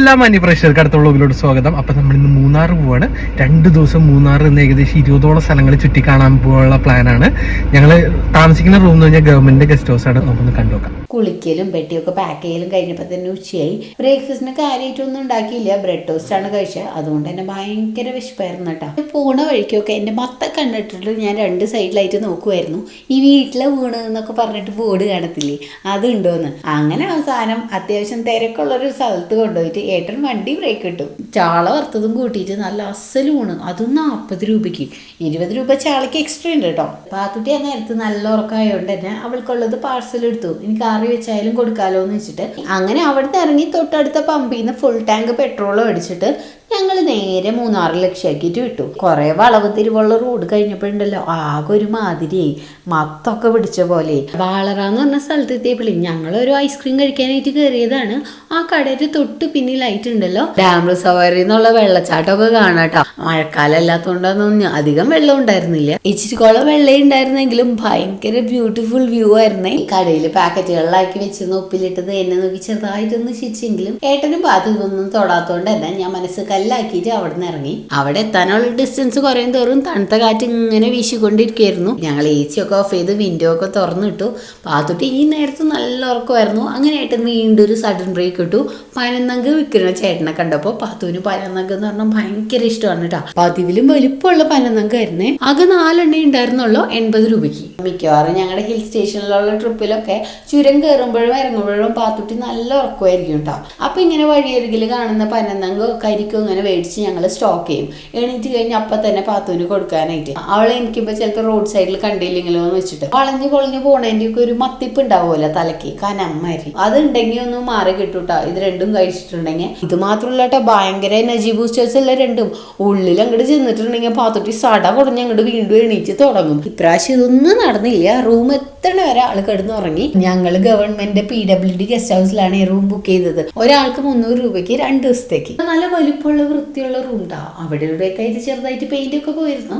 എല്ലാ മാന്യപ്രേക്ഷകർക്ക് അടുത്ത ഉള്ളിലോട് സ്വാഗതം. അപ്പൊ നമ്മൾ ഇന്ന് മൂന്നാർ പോവാണ്. രണ്ട് ദിവസം മൂന്നാർ ഇന്ന് ഏകദേശം ഇരുപതോളം സ്ഥലങ്ങൾ ചുറ്റി കാണാൻ പോകാനുള്ള പ്ലാനാണ് ഞങ്ങൾ താമസിക്കുന്ന റൂം എന്ന് പറഞ്ഞാൽ ഗവൺമെന്റ് ഗസ്റ്റ് ഹൗസ് ആണ്. നമുക്കൊന്ന് കണ്ടുനോക്കാം കുളിക്കലും പെട്ടിയൊക്കെ പാക്ക് ചെയ്യലും കഴിഞ്ഞപ്പോൾ തന്നെ ഉച്ചയായി. ബ്രേക്ക്ഫാസ്റ്റിന് കാര്യമായിട്ടൊന്നും ഉണ്ടാക്കിയില്ല. ബ്രെഡ് ടോസ്റ്റ് ആണ് കഴിച്ചത്. അതുകൊണ്ട് തന്നെ ഭയങ്കര വിശപ്പായിരുന്നു കേട്ടോ. പോണ വഴിക്കൊക്കെ എന്റെ മത്ത കണ്ടിട്ടിട്ട് ഞാൻ രണ്ട് സൈഡിലായിട്ട് നോക്കുമായിരുന്നു ഈ വീട്ടിലെ വീണ് എന്നൊക്കെ പറഞ്ഞിട്ട് ബോർഡ് കാണത്തില്ലേ? അതുണ്ടോന്ന് അങ്ങനെ അവസാനം അത്യാവശ്യം തിരക്കുള്ളൊരു സ്ഥലത്ത് കൊണ്ടുപോയിട്ട് ഏട്ടൻ വണ്ടി ബ്രേക്ക് ഇട്ടു. ചാള വറുത്തതും കൂട്ടിയിട്ട് നല്ല അസൽ ഊണ്. അതും നാൽപ്പത് രൂപയ്ക്ക്. ഇരുപത് രൂപ ചാളയ്ക്ക് എക്സ്ട്രാ ഉണ്ട് കേട്ടോ. പാത്തുട്ടി ആ നേരത്ത് നല്ല ഉറക്കമായതുകൊണ്ട് തന്നെ അവൾക്കുള്ളത് പാഴ്സൽ എടുത്തു. എനിക്ക് കറി വെച്ചായാലും കൊടുക്കാലോ എന്ന് വെച്ചിട്ട്. അങ്ങനെ അവിടുന്ന് ഇറങ്ങി തൊട്ടടുത്ത പമ്പിൽ നിന്ന് ഫുൾ ടാങ്ക് പെട്രോൾ അടിച്ചിട്ട് ഞങ്ങൾ നേരെ മൂന്നാറ് ലക്ഷ്യാക്കിയിട്ട് വിട്ടു. കുറെ വളവ് തിരുവുള്ള റോഡ് കഴിഞ്ഞപ്പോഴുണ്ടല്ലോ ആകെ ഒരു മാതിരി മത്തൊക്കെ പിടിച്ച പോലെ. വാളറ എന്ന് പറഞ്ഞ സ്ഥലത്ത് എത്തിയപ്പോഴേ ഞങ്ങൾ ഒരു ഐസ്ക്രീം കഴിക്കാനായിട്ട് കയറിയതാണ് ആ കടയുടെ തൊട്ട് പിന്നിലായിട്ട് ഉണ്ടല്ലോ ഡാം റിസർവറിൽ നിന്നുള്ള വെള്ളച്ചാട്ടമൊക്കെ കാണാട്ടോ മഴക്കാലം അല്ലാത്തതുകൊണ്ടൊന്നും അധികം വെള്ളം ഉണ്ടായിരുന്നില്ല. ഇച്ചിരി ഇച്ചിരിക്കോളം വെള്ളം ഉണ്ടായിരുന്നെങ്കിലും ഭയങ്കര ബ്യൂട്ടിഫുൾ വ്യൂ ആയിരുന്നേ. കടയിൽ പാക്കറ്റുകളിലാക്കി വെച്ചിരുന്ന ഉപ്പിലിട്ടത് എന്നെ നോക്കി ചെറുതായിട്ടൊന്ന് ശിച്ചെങ്കിലും ഏട്ടനും പാത്ത് ഇതൊന്നും തൊടാത്തോണ്ട് തന്നെ ഞാൻ മനസ്സ് കല്ലാക്കിയിട്ട് അവിടെ നിന്ന് ഇറങ്ങി. അവിടെ എത്താനുള്ള ഡിസ്റ്റൻസ് കുറയും തോറും തണുത്ത കാറ്റ് ഇങ്ങനെ വീശിക്കൊണ്ടിരിക്കുകയായിരുന്നു. ഞങ്ങൾ എ സി ഒക്കെ ഓഫ് ചെയ്ത് വിൻഡോ ഒക്കെ തുറന്നിട്ടു. പാത്തുട്ടി ഈ നേരത്ത് നല്ല ഉറക്കമായിരുന്നു. അങ്ങനെ ഏട്ടൻ വീണ്ടും ഒരു സഡൻ ബ്രേക്ക് ഇട്ടു. പനന്നങ്ക് വിൽക്കുന്ന ചേട്ടനെ കണ്ടപ്പോൾ പാത്തുവിന് പനന്നങ്ക് എന്ന് പറഞ്ഞാൽ ഭയങ്കര ഇഷ്ടമാണ് കേട്ടോ പതിവിലും വലിപ്പമുള്ള പനന്നങ്കായിരുന്നേ അത് നാലെണ്ണ ഉണ്ടായിരുന്നുള്ളൂ എൺപത് രൂപയ്ക്ക്. മിക്കവാറും ഞങ്ങളുടെ ഹിൽ സ്റ്റേഷനിലുള്ള ട്രിപ്പിലൊക്കെ ചുരം കയറുമ്പോഴും ഇറങ്ങുമ്പോഴും പാത്തുട്ടി നല്ല ഉറക്കമായിരിക്കും കേട്ടോ അപ്പൊ ഇങ്ങനെ വഴിയരികിൽ കാണുന്ന പനന്നങ്കോ കരിക്കോ ഇങ്ങനെ മേടിച്ച് ഞങ്ങൾ സ്റ്റോക്ക് ചെയ്യും. എണീറ്റ് കഴിഞ്ഞ് അപ്പൊ തന്നെ പാത്തുവിന് കൊടുക്കാനായിട്ട്. അവളെ എനിക്കിപ്പോ ചിലപ്പോൾ റോഡ് സൈഡിൽ കണ്ടില്ലെങ്കിലോ എന്ന് വെച്ചിട്ട്. വളഞ്ഞു പൊളിഞ്ഞ് പോണതിന്റെ ഒക്കെ ഒരു മത്തിപ്പ് ഉണ്ടാവുമല്ലോ തലക്ക് കനമ്മരി. അത് ഉണ്ടെങ്കിൽ ഒന്ന് മാറി കിട്ടൂട്ടോ. ഇത് രണ്ടും കഴിച്ചിട്ടുണ്ടെങ്കിൽ ഇത് മാത്രമല്ല കേട്ടോ ഭയങ്കര എനർജി ബൂസ്റ്റേഴ്സ് അല്ല രണ്ടും. ഉള്ളിൽ അങ്ങോട്ട് ചെന്നിട്ടുണ്ടെങ്കിൽ പാത്തുട്ടി സട കുറഞ്ഞ് അങ്ങോട്ട് വീണ്ടും എണീറ്റ് തുടങ്ങും. ഇപ്രാവശ്യം ഇതൊന്നും നടന്നില്ല. റൂം എത്തണ വരെ ആൾ കിടന്നുറങ്ങി. ഞങ്ങൾ government P W D guest ഹൗസിലാണ് ഈ റൂം ബുക്ക് ചെയ്തത്. ഒരാൾക്ക് മുന്നൂറ് രൂപയ്ക്ക് രണ്ട് ദിവസത്തേക്ക്. നല്ല വലിപ്പമുള്ള വൃത്തിയുള്ള റൂം ഉണ്ടാവും അവിടെ ഇവിടെയൊക്കെ ആയിട്ട് ചെറുതായിട്ട് പെയിന്റ് ഒക്കെ പോയിരുന്നു.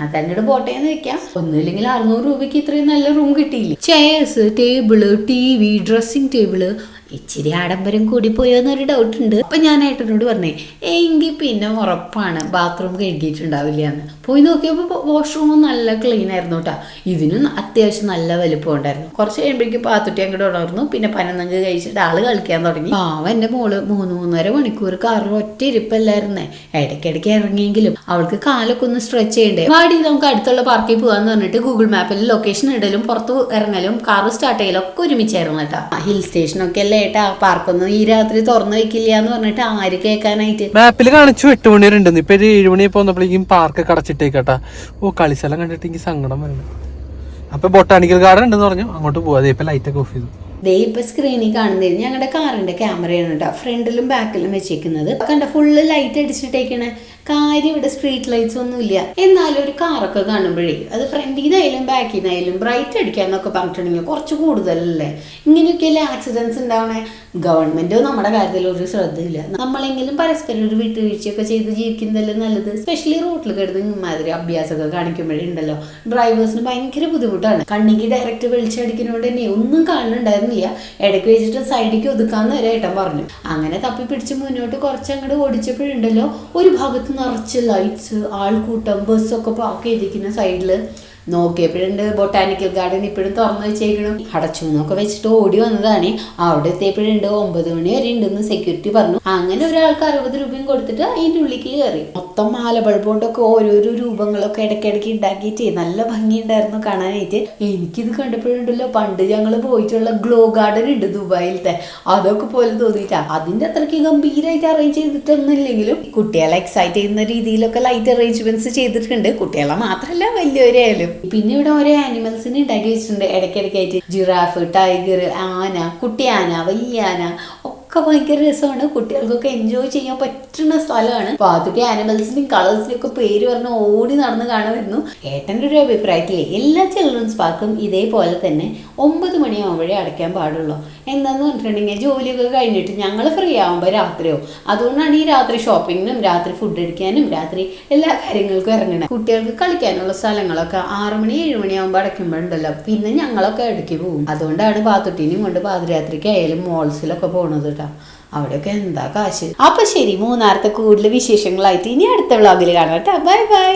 അതങ്ങോട്ട് പോട്ടെ എന്ന് വെക്കാം. ഒന്നുമില്ലെങ്കിൽ അറുന്നൂറ് രൂപയ്ക്ക് ഇത്രയും നല്ല റൂം കിട്ടിയില്ല? Chairs table T V dressing table ഇച്ചിരി ആഡംബരം കൂടിപ്പോയോ എന്നൊരു ഡൗട്ട് ഉണ്ട്. അപ്പൊ ഞാൻ ഏട്ടനോട് പറഞ്ഞേ എങ്കിൽ പിന്നെ ഉറപ്പാണ് ബാത്റൂം കഴുകിയിട്ടുണ്ടാവില്ല എന്ന് പോയി നോക്കിയപ്പോൾ വാഷ്റൂം നല്ല ക്ലീൻ ആയിരുന്നു കേട്ടോ ഇതിനും അത്യാവശ്യം നല്ല വലുപ്പം ഉണ്ടായിരുന്നു. കുറച്ച് കഴിയുമ്പോഴേക്കും പാത്തുട്ടി അങ്ങോട്ട് ഉണർന്നു. പിന്നെ പനന്നങ്ക് കഴിച്ചിട്ട് ആൾ കളിക്കാൻ തുടങ്ങി. പാവ എന്റെ മോൾ മൂന്ന് മൂന്നര മണിക്കൂർ കാറിൽ ഒറ്റ ഇരിപ്പല്ലായിരുന്നേ. ഇടയ്ക്കിടയ്ക്ക് ഇറങ്ങിയെങ്കിലും അവൾക്ക് കാലൊക്കെ ഒന്ന് സ്ട്രെച്ച് ചെയ്യണ്ടേ. വാടി നമുക്ക് അടുത്തുള്ള പാർക്കിൽ പോകാന്ന് പറഞ്ഞിട്ട് ഗൂഗിൾ മാപ്പിൽ ലൊക്കേഷൻ ഇടലും പുറത്ത് ഇറങ്ങലും കാർ സ്റ്റാർട്ട് ചെയ്യലും ഒക്കെ ഒരുമിച്ചായിരുന്നു കേട്ടോ ഹിൽ സ്റ്റേഷനൊക്കെ അല്ലേ ഏട്ടാ പാർക്കൊന്നും ഈ രാത്രി തുറന്നു വെക്കില്ല എന്ന് പറഞ്ഞിട്ട് ആര് കേൾക്കാനായിട്ട്? മാപ്പിൽ കാണിച്ചു എട്ട് മണി വരെ ഉണ്ടെന്ന് ഇപ്പൊ ഒരു ഏഴ് മണി പോകുന്നപ്പോഴേക്കും പാർക്ക് അടച്ചിട്ടേക്കട്ടാ. ഓ കളിസ്ഥലം കണ്ടിട്ട് എനിക്ക് സങ്കടം വരുന്നു. അപ്പൊ ബൊട്ടാണിക്കൽ ഗാർഡൻ ഉണ്ടെന്ന് പറഞ്ഞു. അങ്ങോട്ട് പോവാ. ഇപ്പൊ ലൈറ്റ് ഒക്കെ ഓഫ് ചെയ്തു. ദേ ഇപ്പൊ സ്ക്രീനിൽ കാണുന്നത് ഞങ്ങളുടെ കാറിന്റെ ക്യാമറയാണ് കേട്ടോ. ഫ്രണ്ടിലും ബാക്കിലും വെച്ചേക്കുന്നത്. കണ്ട ഫുള്ള് ലൈറ്റ് അടിച്ചിട്ടേക്കണേ. കാര്യം ഇവിടെ സ്ട്രീറ്റ് ലൈറ്റ്സ് ഒന്നും ഇല്ല എന്നാലും ഒരു കാറൊക്കെ കാണുമ്പോഴേ അത് ഫ്രണ്ടിൽ നിന്നായാലും ബാക്കിൽ നിന്നായാലും ബ്രൈറ്റ് അടിക്കാന്നൊക്കെ പറഞ്ഞിട്ടുണ്ടെങ്കിൽ കുറച്ച് കൂടുതലല്ലേ? ഇങ്ങനെയൊക്കെയല്ലേ ആക്സിഡൻസ് ഉണ്ടാവണേ? ഗവൺമെന്റോ നമ്മുടെ കാര്യത്തിൽ ഒരു ശ്രദ്ധയില്ല. നമ്മളെങ്കിലും പരസ്പരം ഒരു വിട്ടുവീഴ്ചയൊക്കെ ചെയ്ത് ജീവിക്കുന്നതല്ലേ നല്ലത്? സ്പെഷ്യലി റോട്ടിൽ കിടന്ന് ഇമാതിരി അഭ്യാസമൊക്കെ കാണിക്കുമ്പോഴേ ഉണ്ടല്ലോ. ഡ്രൈവേഴ്സിന് ഭയങ്കര ബുദ്ധിമുട്ടാണ്. കണ്ണിക്ക് ഡയറക്റ്റ് വെളിച്ചടിക്കുന്നതുകൊണ്ട് തന്നെ ഒന്നും കാണുന്നുണ്ടായിരുന്നില്ല. ഇടയ്ക്ക് വെച്ചിട്ട് സൈഡിലേക്ക് ഒതുക്കാന്ന് വരെ ഏട്ടൻ പറഞ്ഞു. അങ്ങനെ തപ്പി പിടിച്ച് മുന്നോട്ട് കുറച്ച് അങ്ങോട്ട് ഓടിച്ചപ്പോഴുണ്ടല്ലോ ഒരു ഭാഗത്ത് നിറച്ച് ലൈറ്റ്സ് ആൾക്കൂട്ടം ബസ്സൊക്കെ പാർക്ക് ചെയ്തിരിക്കുന്ന സൈഡിൽ നോക്കിയപ്പോഴുണ്ട് ബൊട്ടാനിക്കൽ ഗാർഡൻ ഇപ്പോഴും തുറന്നു വെച്ചേക്കണം. അടച്ചു എന്നൊക്കെ വെച്ചിട്ട് ഓടി വന്നതാണ്. അവിടെ എത്തിയപ്പോഴുണ്ട് ഒമ്പത് മണി വരെ ഉണ്ടെന്ന് സെക്യൂരിറ്റി പറഞ്ഞു. അങ്ങനെ ഒരാൾക്ക് അറുപത് രൂപയും കൊടുത്തിട്ട് അതിന്റെ ഉള്ളിലേക്ക് കയറി. മൊത്തം മാല ബൾബ് കൊണ്ടൊക്കെ ഓരോരോ രൂപങ്ങളൊക്കെ ഇടയ്ക്കിടയ്ക്ക് ഉണ്ടാക്കിയിട്ട് നല്ല ഭംഗിയുണ്ടായിരുന്നു കാണാനായിട്ട്. എനിക്കിത് കണ്ടപ്പോഴുണ്ടല്ലോ പണ്ട് ഞങ്ങൾ പോയിട്ടുള്ള ഗ്ലോ ഗാർഡൻ ഉണ്ട് ദുബായിലത്തെ. അതൊക്കെ പോലെ തോന്നിയിട്ടാ. അതിന്റെ അത്രയ്ക്ക് ഗംഭീരമായിട്ട് അറേഞ്ച് ചെയ്തിട്ടൊന്നുമില്ലെങ്കിലും കുട്ടികളെ എക്സൈറ്റ് ചെയ്യുന്ന രീതിയിലൊക്കെ ലൈറ്റ് അറേഞ്ച്മെന്റ്സ് ചെയ്തിട്ടുണ്ട്. കുട്ടികളെ മാത്രമല്ല വലിയവരായാലും പിന്നെ ഇവിടെ ഓരോ ആനിമൽസിനെ ഉണ്ടാക്കി വെച്ചിട്ടുണ്ട് ഇടയ്ക്കിടയ്ക്കായിട്ട് ജിറാഫ് ടൈഗർ ആന കുട്ടി ആന വലിയ ആന ഒക്കെ ഭയങ്കര രസമാണ്. കുട്ടികൾക്കൊക്കെ എൻജോയ് ചെയ്യാൻ പറ്റുന്ന സ്ഥലമാണ്. പാത്തുട്ടി ആനിമൽസിന്റെയും കളേഴ്സിന്റെയും ഒക്കെ പേര് പറഞ്ഞ് ഓടി നടന്ന് കാണുമായിരുന്നു. ഏട്ടന്റെ ഒരു അഭിപ്രായത്തിലെ എല്ലാ ചിൽഡ്രൻസ് പാർക്കും ഇതേപോലെ തന്നെ ഒമ്പത് മണിയാവുമ്പോഴേ അടയ്ക്കാൻ പാടുള്ളൂ. എന്താന്ന് പറഞ്ഞിട്ടുണ്ടെങ്കിൽ ജോലിയൊക്കെ കഴിഞ്ഞിട്ട് ഞങ്ങൾ ഫ്രീ ആകുമ്പോൾ രാത്രിയോ. അതുകൊണ്ടാണ് ഈ രാത്രി ഷോപ്പിങ്ങിനും രാത്രി ഫുഡ് അടിക്കാനും രാത്രി എല്ലാ കാര്യങ്ങൾക്കും ഇറങ്ങണം. കുട്ടികൾക്ക് കളിക്കാനുള്ള സ്ഥലങ്ങളൊക്കെ ആറ് മണി ഏഴ് മണിയാകുമ്പോൾ അടയ്ക്കുമ്പോഴുണ്ടല്ലോ. പിന്നെ ഞങ്ങളൊക്കെ ഇടയ്ക്ക് പോകും. അതുകൊണ്ടാണ് പാത്തുട്ടീനെയും കൊണ്ട് പാതിരാത്രിക്ക് ആയാലും മോൾസിലൊക്കെ പോണത് കേട്ടോ അവിടെയൊക്കെ എന്താ കാശ്. അപ്പൊ ശരി മൂന്നാറത്തെ കൂടുതൽ വിശേഷങ്ങളായിട്ട് ഇനി അടുത്ത വ്ളോഗിൽ കാണാം കേട്ടോ ബൈ ബൈ